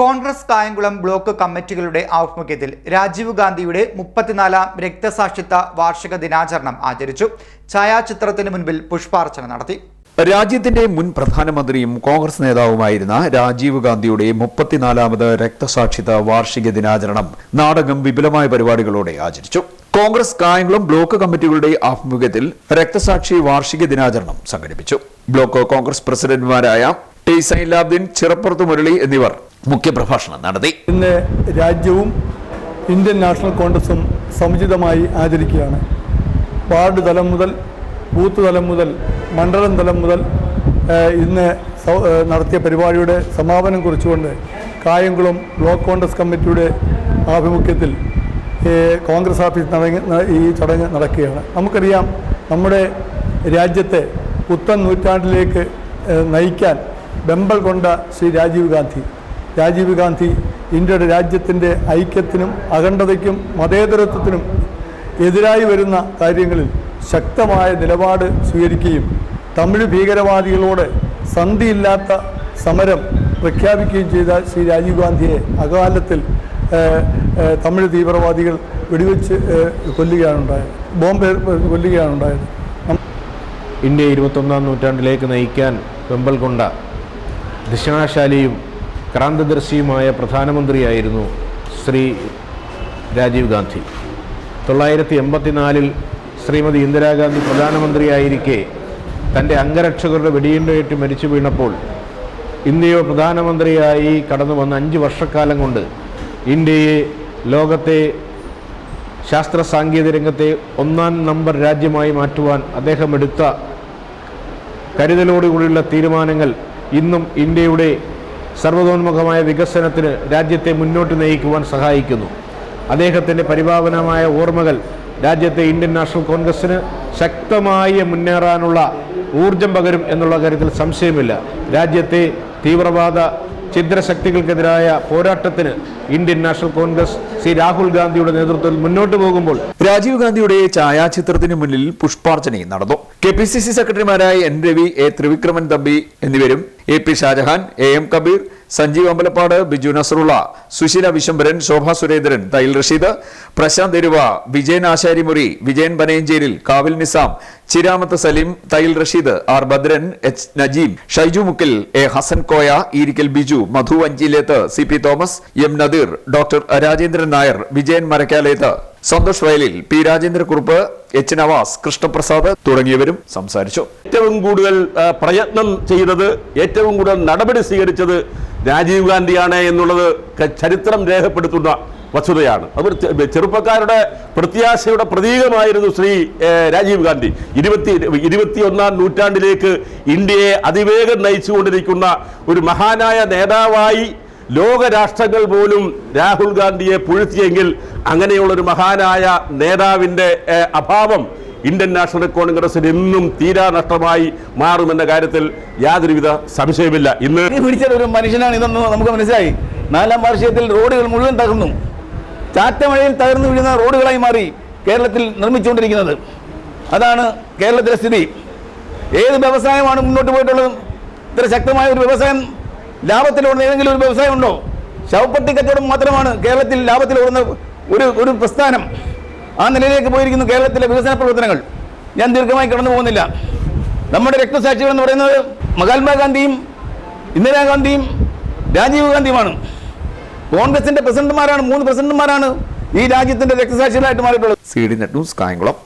Congress Kayamkulam block കമ്മിറ്റികളുടെ ആഭിമുഖ്യത്തിൽ രാജീവ് ഗാന്ധിയുടെ മുപ്പത്തിനാലാം രക്തസാക്ഷിത്വ വാർഷിക ദിനാചരണം ആചരിച്ചു. ഛായാചിത്രത്തിന് മുൻപിൽ പുഷ്പാർച്ചന നടത്തി. രാജ്യത്തിന്റെ മുൻ പ്രധാനമന്ത്രിയും കോൺഗ്രസ് നേതാവുമായിരുന്ന രാജീവ് ഗാന്ധിയുടെ മുപ്പത്തിനാലാമത് രക്തസാക്ഷിത വാർഷിക ദിനാചരണം നാടകം വിപുലമായ പരിപാടികളോടെ ആചരിച്ചു. കോൺഗ്രസ് കായംകുളം ബ്ലോക്ക് കമ്മിറ്റികളുടെ ആഭിമുഖ്യത്തിൽ രക്തസാക്ഷി വാർഷിക ദിനാചരണം സംഘടിപ്പിച്ചു. ബ്ലോക്ക് കോൺഗ്രസ് പ്രസിഡന്റുമാരായ ടി സൈൻലാബ്ദീൻ ചിറപ്പുറത്ത് മുരളി എന്നിവർ മുഖ്യപ്രഭാഷണം നടത്തി. ഇന്ന് രാജ്യവും ഇന്ത്യൻ നാഷണൽ കോൺഗ്രസും സമുചിതമായി ആചരിക്കുകയാണ്. വാർഡ് തലം മുതൽ ബൂത്ത് തലം മുതൽ മണ്ഡലം തലം മുതൽ ഇന്ന് നടത്തിയ പരിപാടിയുടെ സമാപനം കുറിച്ചുകൊണ്ട് കായംകുളം ബ്ലോക്ക് കോൺഗ്രസ് കമ്മിറ്റിയുടെ ആഭിമുഖ്യത്തിൽ കോൺഗ്രസ് ഓഫീസ് ഈ ചടങ്ങ് നടക്കുകയാണ്. നമുക്കറിയാം നമ്മുടെ രാജ്യത്തെ പുത്തൻ നൂറ്റാണ്ടിലേക്ക് നയിക്കാൻ ബെമ്പൽ കൊണ്ട ശ്രീ രാജീവ് ഗാന്ധി രാജീവ് ഗാന്ധി ഇന്ത്യയുടെ രാജ്യത്തിന്റെ ഐക്യത്തിനും അഖണ്ഡതയ്ക്കും മതേതരത്വത്തിനും എതിരായി വരുന്ന കാര്യങ്ങളിൽ ശക്തമായ നിലപാട് സ്വീകരിക്കുകയും തമിഴ് ഭീകരവാദികളോട് സന്ധിയില്ലാത്ത സമരം പ്രഖ്യാപിക്കുകയും ചെയ്ത ശ്രീ രാജീവ് ഗാന്ധിയെ അകാലത്തിൽ തമിഴ് തീവ്രവാദികൾ വെടിവെച്ച് കൊല്ലുകയാണുണ്ടായത് ബോംബെ കൊല്ലുകയാണുണ്ടായത്. ഇന്ത്യ ഇരുപത്തൊന്നാം നൂറ്റാണ്ടിലേക്ക് നയിക്കാൻ വെമ്പൽ കൊണ്ട ദിശാശാലിയും ക്രാന്തദർശിയുമായ പ്രധാനമന്ത്രിയായിരുന്നു ശ്രീ രാജീവ് ഗാന്ധി. തൊള്ളായിരത്തി എൺപത്തിനാലിൽ ശ്രീമതി ഇന്ദിരാഗാന്ധി പ്രധാനമന്ത്രിയായിരിക്കെ തന്റെ അംഗരക്ഷകരുടെ വെടിയുണ്ടേറ്റ് മരിച്ചു വീണപ്പോൾ ഇന്ത്യയോ പ്രധാനമന്ത്രിയായി കടന്നു വന്ന അഞ്ച് വർഷക്കാലം കൊണ്ട് ഇന്ത്യയെ ലോകത്തെ ശാസ്ത്ര സാങ്കേതിക രംഗത്തെ ഒന്നാം നമ്പർ രാജ്യമായി മാറ്റുവാൻ അദ്ദേഹം എടുത്ത കരുതലോടുകൂടിയുള്ള തീരുമാനങ്ങൾ ഇന്നും ഇന്ത്യയുടെ സർവതോന്മുഖമായ വികസനത്തിന് രാജ്യത്തെ മുന്നോട്ട് നയിക്കുവാൻ സഹായിക്കുന്നു. അദ്ദേഹത്തിന്റെ പരിപാവനമായ ഓർമ്മകൾ രാജ്യത്തെ ഇന്ത്യൻ നാഷണൽ കോൺഗ്രസ്സിന് ശക്തമായി മുന്നേറാനുള്ള ഊർജം പകരും എന്നുള്ള കാര്യത്തിൽ സംശയമില്ല. രാജ്യത്തെ തീവ്രവാദ ഛിദ്രശക്തികൾക്കെതിരായ പോരാട്ടത്തിന് Indian National Congress Shri Rahul ഗാന്ധിയുടെ നേതൃത്വത്തിൽ മുന്നോട്ട് പോകുമ്പോൾ രാജീവ് ഗാന്ധിയുടെ ഛായാചിത്രത്തിന് മുന്നിൽ പുഷ്പാർച്ചനയും നടന്നു. കെ പി സി സി സെക്രട്ടറിമാരായ എൻ രവി എ ത്രിവിക്രമൻ തമ്പി എന്നിവരും A P Shajahan A M Kabeer Sanjeev Ambalappad Biju Nasarulla Susheela Vishambaran Shobha Surendran Thail Rasheed Prasanth Eruva Vijayan Asharimuri Vijayan Banayancheril Kavil Nizam Chiramath Saleem Thail Rasheed R Bhadran H Najeem Shaiju Mukkil A Hassan Koya Eerikkal Biju Madhu Anchileth C P Thomas M Nadeer doctor Rajendran Nair Vijayan Marakkaleth Santhosh Vayalil P Rajendrakurup H Navas Krishnaprasad തുടങ്ങിയവരും സംസാരിച്ചു. ഏറ്റവും കൂടുതൽ പ്രയത്നം ചെയ്തത് ഏറ്റവും കൂടുതൽ നടപടി സ്വീകരിച്ചത് രാജീവ് ഗാന്ധിയാണ് എന്നുള്ളത് ചരിത്രം രേഖപ്പെടുത്തുന്ന വസ്തുതയാണ്. അവർ ചെറുപ്പക്കാരുടെ പ്രത്യാശയുടെ പ്രതീകമായിരുന്നു ശ്രീ രാജീവ് ഗാന്ധി. ഇരുപത്തി ഇരുപത്തിയൊന്നാം നൂറ്റാണ്ടിലേക്ക് ഇന്ത്യയെ അതിവേഗം നയിച്ചുകൊണ്ടിരിക്കുന്ന ഒരു മഹാനായ നേതാവായി ലോകരാഷ്ട്രങ്ങൾ പോലും രാഹുൽ ഗാന്ധിയെ പുഴുത്തിയെങ്കിൽ അങ്ങനെയുള്ളൊരു മഹാനായ നേതാവിന്റെ അഭാവം ഇന്ത്യൻ നാഷണൽ കോൺഗ്രസിന് എന്നും തീരാ നഷ്ടമായി മാറുമെന്ന കാര്യത്തിൽ യാതൊരുവിധ സംശയമില്ല ഇന്ന് പിടിച്ച ഒരു മനുഷ്യനാണ് ഇതെന്ന് നമുക്ക് മനസ്സിലായി. നാലാം വാർഷികത്തിൽ റോഡുകൾ മുഴുവൻ തകർന്നു. ചാറ്റമഴയിൽ തകർന്നു വീഴുന്ന റോഡുകളായി മാറി കേരളത്തിൽ നിർമ്മിച്ചുകൊണ്ടിരിക്കുന്നത്. അതാണ് കേരളത്തിലെ സ്ഥിതി. ഏത് വ്യവസായമാണ് മുന്നോട്ട് പോയിട്ടുള്ളത്? ഇത്ര ശക്തമായ ഒരു വ്യവസായം ലാഭത്തിലോടുന്ന ഏതെങ്കിലും ഒരു വ്യവസായമുണ്ടോ? ശവപ്പെട്ടി കച്ചവടം മാത്രമാണ് കേരളത്തിൽ ലാഭത്തിലോടുന്ന ഒരു ഒരു പ്രസ്ഥാനം. ആ നിലയിലേക്ക് പോയിരിക്കുന്നു കേരളത്തിലെ വികസന പ്രവർത്തനങ്ങൾ. ഞാൻ ദീർഘമായി കടന്നു പോകുന്നില്ല. നമ്മുടെ രക്തസാക്ഷികൾ എന്ന് പറയുന്നത് മഹാത്മാഗാന്ധിയും ഇന്ദിരാഗാന്ധിയും രാജീവ് ഗാന്ധിയുമാണ്. കോൺഗ്രസിന്റെ പ്രസിഡന്റുമാരാണ് മൂന്ന് പ്രസിഡന്റുമാരാണ് ഈ രാജ്യത്തിന്റെ രക്തസാക്ഷികളായിട്ട് മാറിയിട്ടുള്ളത്. C D net news Kayamkulam.